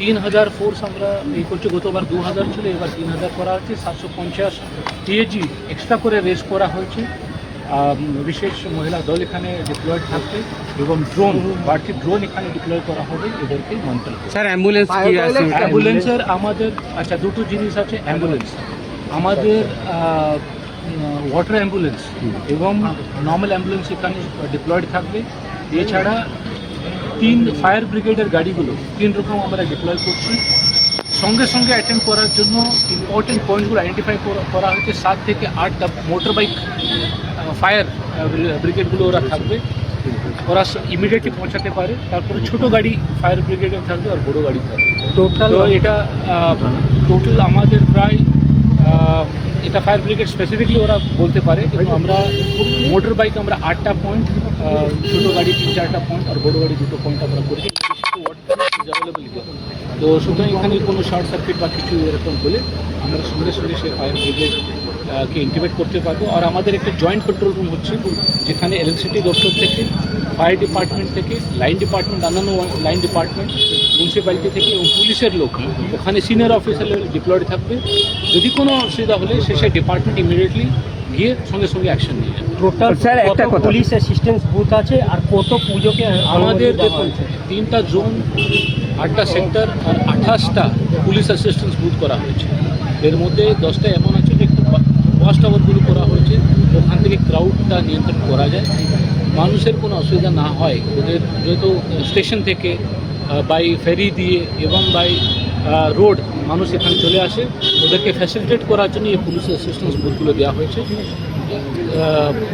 তিন হাজার ফোর্স আমরা এই করছি গতবার দু হাজার ছিল এবার তিন হাজার করা হচ্ছে সাতশো পঞ্চাশ টিএজি এক্সট্রা করে রেস করা হয়েছে। বিশেষ মহিলা দল এখানে ডিপ্লয়েড থাকবে এবং ড্রোন বাড়তি ড্রোন এখানে ডিপ্লয় করা হবে এদেরকে মন্ত্রণ স্যার অ্যাম্বুলেন্স অ্যাম্বুলেন্সের আমাদের আচ্ছা দুটো জিনিস আছে অ্যাম্বুলেন্স আমাদের ওয়াটার অ্যাম্বুলেন্স এবং নর্মাল অ্যাম্বুলেন্স এখানে ডিপ্লয়েড থাকবে। এছাড়া তিন ফায়ার ব্রিগেডের গাড়িগুলো তিন রকম আমরা ডিপ্লয় করছি। সঙ্গে সঙ্গে অ্যাটেন্ড করার জন্য ইম্পর্টেন্ট পয়েন্টগুলো আইডেন্টিফাই করা হয়েছে। সাত থেকে আটটা মোটর বাইক ফায়ার ব্রিগেডগুলো ওরা থাকবে। ওরা ইমিডিয়েটলি পৌঁছাতে পারে। তারপরে ছোট গাড়ি ফায়ার ব্রিগেডের থাকবে আর বড় গাড়ি থাকবে। টোটাল এটা টোটাল আমাদের প্রায় এটা ফায়ার ব্রিগেড স্পেসিফিকলি ওরা বলতে পারে কিন্তু আমরা মোটর বাইক আমরা আটটা পয়েন্ট ছোট গাড়ি তিন চারটা পয়েন্ট আর বড় গাড়ি দুটো পয়েন্ট আমরা করেছি। অ্যাভেলেবল তো সুতরাং এখানে কোনো শর্ট সার্কিট বা কিছু এরকম হলে আমরা সঙ্গে সঙ্গে সে ফায়ার ব্রিগেড কে ইন্টিমেট করতে পারব। আর আমাদের একটা জয়েন্ট কন্ট্রোল রুম হচ্ছে যেখানে ইলেকট্রিসিটি দপ্তর থেকে ফায়ার ডিপার্টমেন্ট থেকে লাইন ডিপার্টমেন্ট অন্যান্য লাইন ডিপার্টমেন্ট মিউনিসিপ্যালিটি থেকে এবং পুলিশের লোক। ওখানে সিনিয়র অফিসার লেভেল ডিপ্লয়েড থাকবে। যদি কোনো অসুবিধা হলে সে সেই ডিপার্টমেন্ট ইমিডিয়েটলি গিয়ে সঙ্গে সঙ্গে অ্যাকশন নিয়ে যাবে টোটাল স্যার, একটা কথা। পুলিশ অ্যাসিস্ট্যান্স বুথ আছে আর কত পুজোকে আমাদের দেখুন তিনটা জোন আটটা সেক্টর আর আঠাশটা পুলিশ অ্যাসিস্ট্যান্স বুথ করা হয়েছে। এর মধ্যে দশটা এমন টাওয়ারগুলো করা হয়েছে। ওখান থেকে ক্রাউডটা নিয়ন্ত্রণ করা যায়। মানুষের কোনো অসুবিধা না হয়। ওদের যেহেতু স্টেশন থেকে বাই ফেরি দিয়ে এবং বাই রোড মানুষ এখানে চলে আসে। ওদেরকে ফ্যাসিলিটেট করার জন্য এই পুলিশের অ্যাসিস্ট্যান্স বুথগুলো দেওয়া হয়েছে।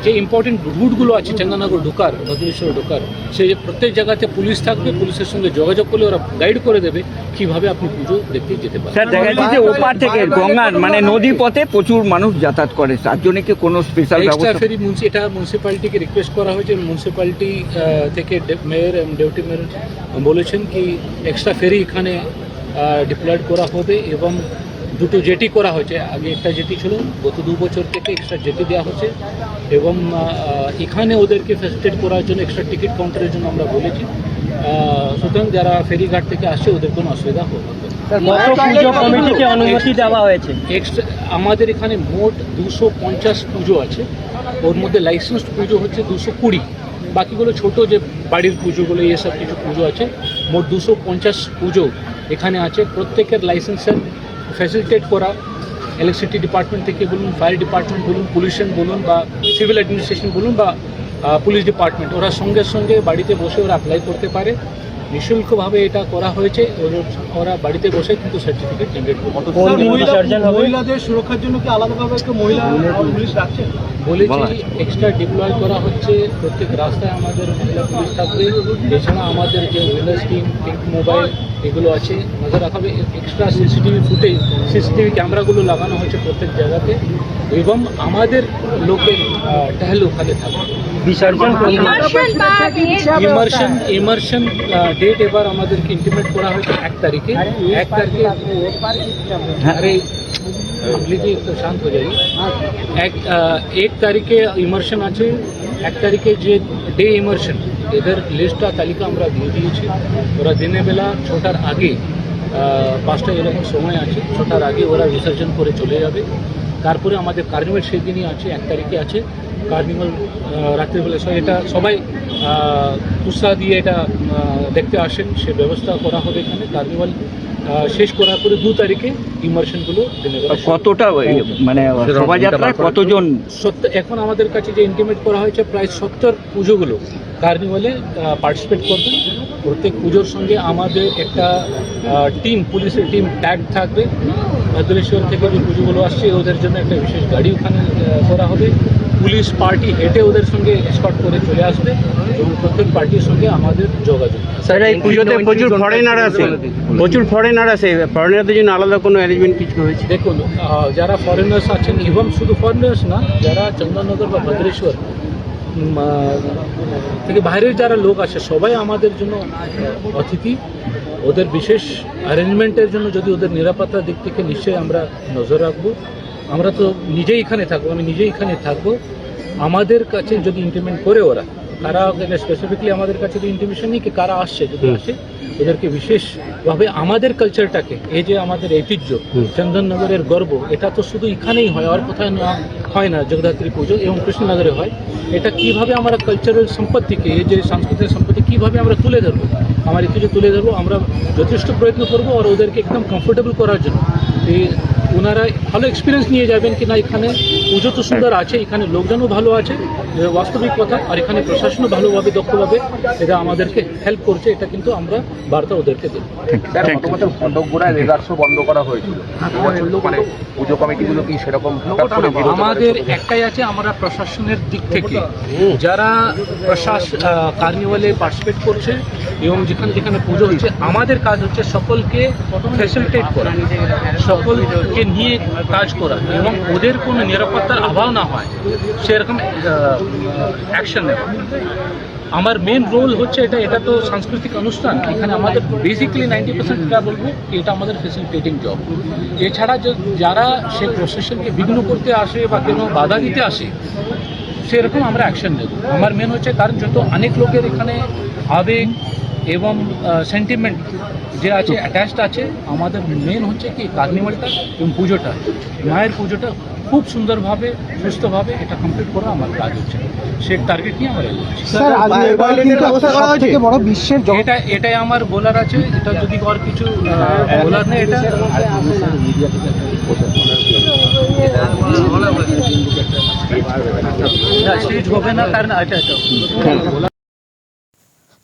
যে ইম্পর্টেন্ট রুটগুলো আছে চন্দননগর ঢোকার ভদ্রেশ্বর ঢোকার সেই প্রত্যেক জায়গাতে পুলিশ থাকবে পুলিশের সঙ্গে যোগাযোগ করলে ওরা গাইড করে দেবে কীভাবে আপনি পুজো দেখতে যেতে পারেন। স্যার দেখা যাচ্ছে যে ওপার থেকে গঙ্গার মানে নদী পথে প্রচুর মানুষ যাতায়াত করে। তার জন্য কি কোনো স্পেশাল ব্যবস্থা? ফেরি মুন্সি এটা মিউনিসিপ্যালিটিকে রিকোয়েস্ট করা হয়েছে। মিউনিসিপ্যালিটি থেকে মেয়র এবং ডেপুটি মেয়র বলেছেন কি এক্সট্রা ফেরি এখানে ডিপ্লয়েড করা হবে এবং দুটো জেটি করা হয়েছে। আগে একটা জেটি ছিল গত দু বছর থেকে এক্সট্রা জেটি দেওয়া হচ্ছে এবং এখানে ওদেরকে ফেসিলিটেট করার জন্য এক্সট্রা টিকিট কাউন্টারের জন্য আমরা বলেছি। সুতরাং যারা ফেরিঘাট থেকে আসছে ওদের কোনো অসুবিধা হবে অনুমতি দেওয়া হয়েছে? আমাদের এখানে মোট দুশো পঞ্চাশ পুজো আছে। ওর মধ্যে লাইসেন্সড পুজো হচ্ছে দুশো কুড়ি। বাকিগুলো ছোট যে বাড়ির পুজোগুলো এসব কিছু পুজো আছে। মোট দুশো পঞ্চাশ পুজো এখানে আছে। প্রত্যেকের লাইসেন্সের ফ্যাসিলিটেট করা ইলেকট্রিসিটি ডিপার্টমেন্ট থেকে বলুন ফায়ার ডিপার্টমেন্ট বলুন পুলিশন বলুন বা সিভিল অ্যাডমিনিস্ট্রেশন বলুন বা পুলিশ ডিপার্টমেন্ট ওরা সঙ্গে সঙ্গে বাড়িতে বসে ওরা অ্যাপ্লাই করতে পারে। নিঃশুল্কভাবে এটা করা হয়েছে ওরা- বাড়িতে বসে কিন্তু সার্টিফিকেট জেনারেট মহিলাদের সুরক্ষার জন্য কি আলাদাভাবে একটু মহিলা পুলিশ রাখছে? বলেছি এক্সট্রা ডিপ্লয় করা হচ্ছে প্রত্যেক রাস্তায় আমাদের মহিলা পুলিশ থাকবে। এছাড়া আমাদের যে ওয়েলনেস টিম পিঙ্ক মোবাইল এগুলো আছে নজর রাখা হবে এক্সট্রা সিসিটিভি ফুটেজ সিসিটিভি ক্যামেরাগুলো লাগানো হচ্ছে প্রত্যেক জায়গাতে। এবং আমাদের লোকের টহল ওখানে থাকবে। বিসর্জন ইমার্শন ইমার্শন ডেট এবার আমাদেরকে ইন্টিমেট করা হয়েছে এক তারিখে। হ্যাঁ। এক তারিখে আরে একটু শান্ত হয়ে যাই। এক এক তারিখে ইমার্শন আছে এক তারিখে যে ডে ইমার্শন এদের লিস্টটা তালিকা আমরা দিয়ে দিয়েছি। ওরা দিনের বেলা ছটার আগে পাঁচটা এরকম সময় আছে ছটার আগে ওরা বিসর্জন করে চলে যাবে। তারপরে আমাদের কার্নিভাল সেই দিনই আছে, এক তারিখে আছে। কার্নিভাল রাত্রিবেলা এটা সবাই উৎসাহ দিয়ে এটা দেখতে আসেন। সে ব্যবস্থা করা হবে এখানে। কার্নিভাল শেষ করার পরে দু তারিখে ইমার্শনগুলো কতটা মানে শোভাযাত্রায় কতজন? সত্তর এখন আমাদের কাছে যে ইন্টিমেট করা হয়েছে প্রায় সত্তর পুজোগুলো কার্নিভালে পার্টিসিপেট করবেন প্রত্যেক পুজোর সঙ্গে আমাদের একটা টিম পুলিশের টিম ট্যাগ থাকবে। ভদ্রেশ্বর থেকে যে পুজোগুলো আসছে ওদের জন্য একটা বিশেষ গাড়ি ওখানে করা হবে। পুলিশ পার্টি হেঁটে ওদের সঙ্গে এসকট করে চলে আসবে এবং প্রত্যেক পার্টির সঙ্গে আমাদের যোগাযোগ স্যার এই পুজোতে প্রচুর ফরেনার আছে। প্রচুর ফরেনার আছে। ফরেনারদের জন্য আলাদা কোনো অ্যারেঞ্জমেন্ট কিছু হয়েছে দেখুন যারা ফরেনার্স আছেন এবং শুধু ফরেনার্স না যারা চন্দননগর বা ভদ্রেশ্বর থেকে বাইরের যারা লোক আছে সবাই আমাদের জন্য অতিথি। ওদের বিশেষ অ্যারেঞ্জমেন্টের জন্য যদি ওদের নিরাপত্তার দিক থেকে নিশ্চয়ই আমরা নজর রাখব। আমরা তো নিজেই এখানে থাকব আমি নিজেই এখানে থাকব। আমাদের কাছে যদি ইমপ্লিমেন্ট করে ওরা কারা স্পেসিফিকলি আমাদের কাছে তো ইন্টিমেশন নেই কি কারা আসছে যদি আসে ওদেরকে বিশেষভাবে আমাদের কালচারটাকে এই যে আমাদের ঐতিহ্য চন্দননগরের গর্ব এটা তো শুধু এখানেই হয় আর কোথায় না হয় না জগদ্ধাত্রী পুজো এবং কৃষ্ণনগরে হয়। এটা কীভাবে আমরা কালচারাল সম্পত্তিকে এই যে সাংস্কৃতিক সম্পত্তি কীভাবে আমরা তুলে ধরবো? আমার ঐতিহ্য তুলে ধরবো আমরা যথেষ্ট প্রয়ত্ন করব আর ওদেরকে একদম কমফোর্টেবল করার জন্য। এই ওনারা ভালো এক্সপিরিয়েন্স নিয়ে যাবেন কি না এখানে? পুজো তো সুন্দর আছে এখানে লোকজনও ভালো আছে বাস্তবিক কথা আর এখানে প্রশাসনও ভালোভাবে দক্ষভাবে এটা আমাদেরকে হেল্প করছে এটা কিন্তু আমরা বার্তা ওদেরকে দেবো। বন্ধ করা হয়েছিল। মানে পুজো কমিটিগুলো কি সেরকম আমাদের একটাই আছে আমরা প্রশাসনের দিক থেকে। যারা প্রশাস কার্নিভালে পার্টিসিপেট করছে এবং যেখানে যেখানে পুজো হচ্ছে, আমাদের কাজ হচ্ছে সকলকে ফ্যাসিলিটেট করা, সকলকে নিয়ে কাজ করা এবং ওদের কোনো নিরাপত্তার অভাব না হয়, সেরকম অ্যাকশন নেওয়া। আমার মেন রোল হচ্ছে এটা এটা তো সাংস্কৃতিক অনুষ্ঠান, এখানে আমাদের বেসিক্যালি নাইনটি পার্সেন্ট যা বলব, এটা আমাদের ফেসিলিটেটিং জব এছাড়া যারা সেই প্রসেশনকে বিঘ্ন করতে আসে বা কোনো বাধা দিতে আসে, সেরকম আমরা অ্যাকশন নেব। আমার মেন হচ্ছে, কারণ যত অনেক লোকের এখানে আবেগ এবং সেন্টিমেন্ট যে আছে অ্যাটাচড আছে আমাদের মেন হচ্ছে কি কার্নিভালটা এবং পুজোটা। মায়ের পুজোটা খুব সুন্দরভাবে সুস্থভাবে এটা কমপ্লিট করা আমার কাজ হচ্ছে। সে টার্গেট নিয়ে আমরা বড় বিশ্বের এটা এটাই আমার বলার আছে এটা যদি আর কিছু বলার নেই এটা। না স্টেজ হবে না কারণ এটা এটা।